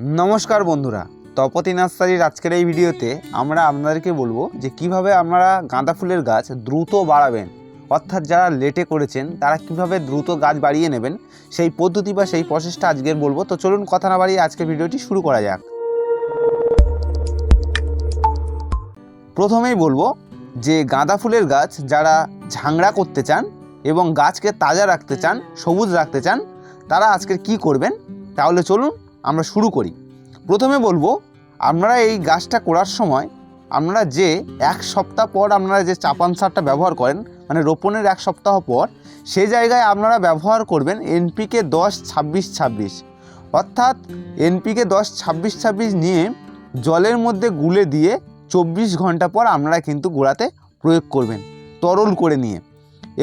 নমস্কার বন্ধুরা, তপতি নার্সারির আজকের এই ভিডিওতে আমরা আপনাদেরকে বলব যে কীভাবে আপনারা গাঁদা ফুলের গাছ দ্রুত বাড়াবেন। অর্থাৎ যারা লেটে করেছেন, তারা কীভাবে দ্রুত গাছ বাড়িয়ে নেবেন, সেই পদ্ধতি বা সেই প্রসেসটা আজকের বলব। তো চলুন কথা না বাড়িয়ে আজকের ভিডিওটি শুরু করা যাক। প্রথমেই বলব যে গাঁদা ফুলের গাছ যারা ঝাংড়া করতে চান এবং গাছকে তাজা রাখতে চান, সবুজ রাখতে চান, তারা আজকের কি করবেন? তাহলে চলুন আমরা শুরু করি। প্রথমে বলব, আপনারা এই গাছটা করার সময় আপনারা যে এক সপ্তাহ পর আপনারা যে চাপান সারটা ব্যবহার করেন মানে রোপণের এক সপ্তাহ পর সেই জায়গায় আপনারা ব্যবহার করবেন এনপিকে দশ ছাব্বিশ ছাব্বিশ। অর্থাৎ এনপিকে দশ ছাব্বিশ ছাব্বিশ নিয়ে জলের মধ্যে গুলে দিয়ে চব্বিশ ঘণ্টা পর আপনারা কিন্তু গোড়াতে প্রয়োগ করবেন, তরল করে নিয়ে।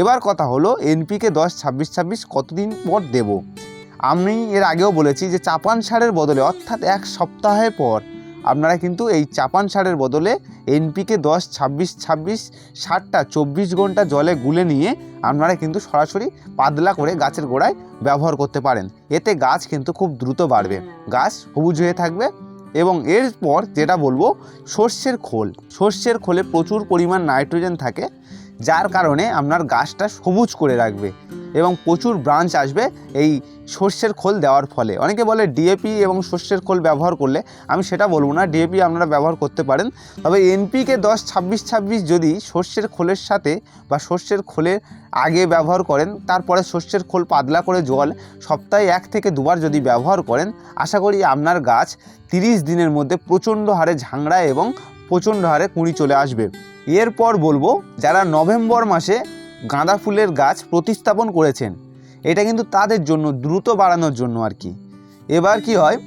এবার কথা হলো এনপিকে দশ ছাব্বিশ ছাব্বিশ কতদিন পর দেব? আমি এর আগেও বলেছি যে চাপান সারের বদলে, অর্থাৎ এক সপ্তাহের পর, আপনারা কিন্তু এই চাপান সারের বদলে এনপিকে দশ, ছাব্বিশ ছাব্বিশ সারটা চব্বিশ ঘণ্টা জলে গুলে নিয়ে আপনারা কিন্তু সরাসরি পাতলা করে গাছের গোড়ায় ব্যবহার করতে পারেন। এতে গাছ কিন্তু খুব দ্রুত বাড়বে। গাছ সবুজ হয়ে থাকবে এবং এরপর যেটা বলব, সর্ষের খোল। সর্ষের খোলে প্রচুর পরিমাণ নাইট্রোজেন থাকে, যার কারণে আপনার গাছটা সবুজ করে রাখবে। এবং প্রচুর ব্রাঞ্চ আসবে এই সর্ষের খোল দেওয়ার ফলে। অনেকে বলে ডিএপি এবং সর্ষের খোল ব্যবহার করলে, আমি সেটা বলব না ডিএপি আপনারা ব্যবহার করতে পারেন। তবে এনপিকে দশ, ছাব্বিশ ছাব্বিশ যদি সর্ষের খোলের সাথে বা সর্ষের খোলের আগে ব্যবহার করেন, তারপরে সর্ষের খোল পাতলা করে জল সপ্তাহে এক থেকে দুবার যদি ব্যবহার করেন, আশা করি আপনার গাছ তিরিশ দিনের মধ্যে প্রচণ্ড হারে ঝাংড়া এবং প্রচণ্ড হারে কুঁড়ি চলে আসবে। এরপর বলব, যারা নভেম্বর মাসে গাঁদা ফুলের গাছ প্রতিস্থাপন করেছেন। এটা কিন্তু তাদের জন্য দ্রুত বাড়ানোর জন্য আর কি। এবার কি হয়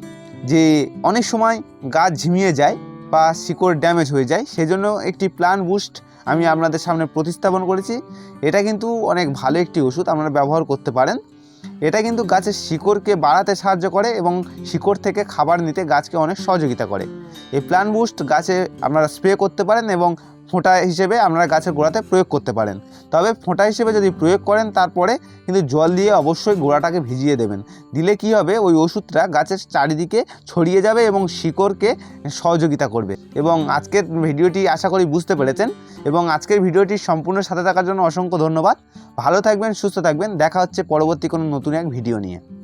যে অনেক সময় গাছ ঝিমিয়ে যায় বা শিকড় ড্যামেজ হয়ে যায়, সেজন্য একটি প্লান বুস্ট আমি আপনাদের সামনে প্রতিস্থাপন করেছি। এটা কিন্তু অনেক ভালো একটি ওষুধ, আপনারা ব্যবহার করতে পারেন। এটা কিন্তু গাছের শিকড়কে বাড়াতে সাহায্য করে এবং শিকড় থেকে খাবার নিতে গাছকে অনেক সহযোগিতা করে। এই প্লান বুস্ট গাছে আপনারা স্প্রে করতে পারেন এবং ফোঁটা হিসেবে আপনারা গাছের গোড়াতে প্রয়োগ করতে পারেন। তবে ফোঁটা হিসেবে যদি প্রয়োগ করেন, তারপরে কিন্তু জল দিয়ে অবশ্যই গোড়াটাকে ভিজিয়ে দেবেন। দিলে কি হবে? ওই ওষুধটা গাছের চারিদিকে ছড়িয়ে যাবে এবং শিকড়কে সহযোগিতা করবে। এবং আজকের ভিডিওটি আশা করি বুঝতে পেরেছেন। এবং আজকের ভিডিওটি সম্পূর্ণ সাথে থাকার জন্য অসংখ্য ধন্যবাদ। ভালো থাকবেন, সুস্থ থাকবেন। দেখা হচ্ছে পরবর্তী কোনো নতুন এক ভিডিও নিয়ে।